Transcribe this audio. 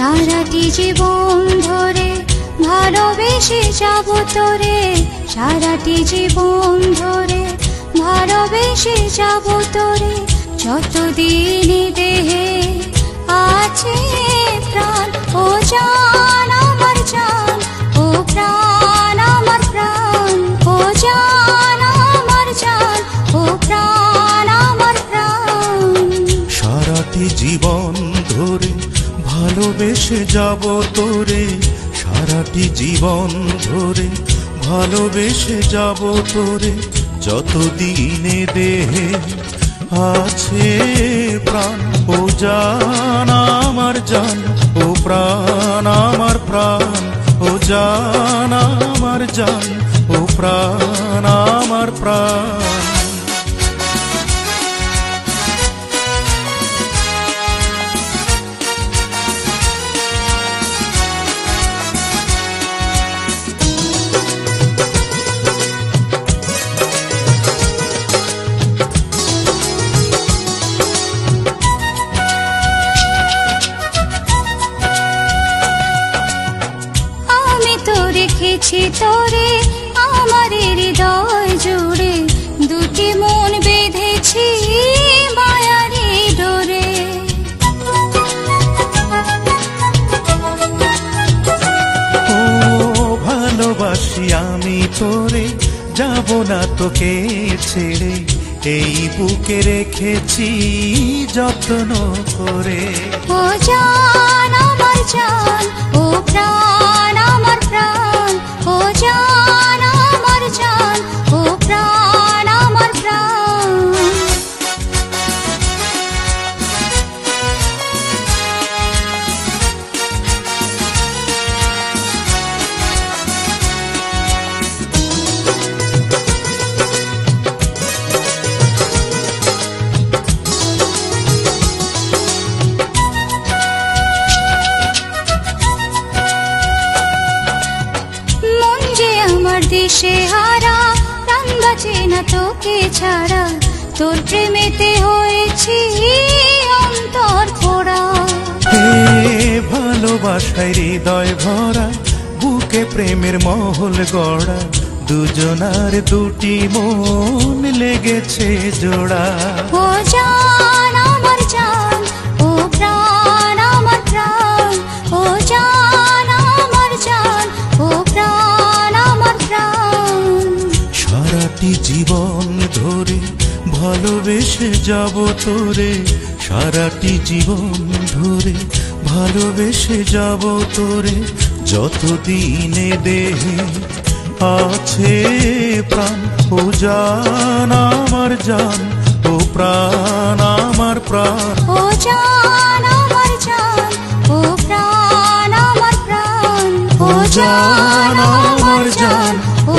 সারাটি জীবন ধরে ভালোবেসে যাব তোরে। সারাটি জীবন ধরে ভালোবেসে যাব তোরে। যতদিন দেহে আছে প্রাণ, ও জান ভালোবেসে যাব তোরে সারাটি জীবন ধরে ভালোবেসে যাব তোরে যতদিনে দেহে আছে প্রাণ, ও জান আমার জান, ও প্রাণ আমার প্রাণ, ও জান আমার জান, ও প্রাণ আমার প্রাণ। রেখেছি তোরে আমার হৃদয় জুড়ে। দুটি মন বেঁধেছি মায়ারি ডোরে। ও ভালোবাসি আমি তোরে যাব না তোকে ছেড়ে। এই বুকে রেখেছি যত্ন করে। ও জান আমার জান ও প্রাণ। আমার দেশে হারা প্রাণ বাঁচে না তোকে ছাড়া। তোর প্রেমেতে হয়েছি অন্তর খোড়া ভালোবাসায় হৃদয় ভরা বুকে প্রেমের মহল গড়া। দুজনার দুটি মন লেগেছে জোড়া। ও জান ধরে ভালোবেসে যাব তোরে সারাটি জীবন ধরে ভালোবেসে যাব তোরে যতদিনে দেহে আছে প্রাণ ও জান আমার জান ও প্রাণ আমার প্রাণ। ও জান আমার জান ও প্রাণ আমার প্রাণ ও জান আমার জান ও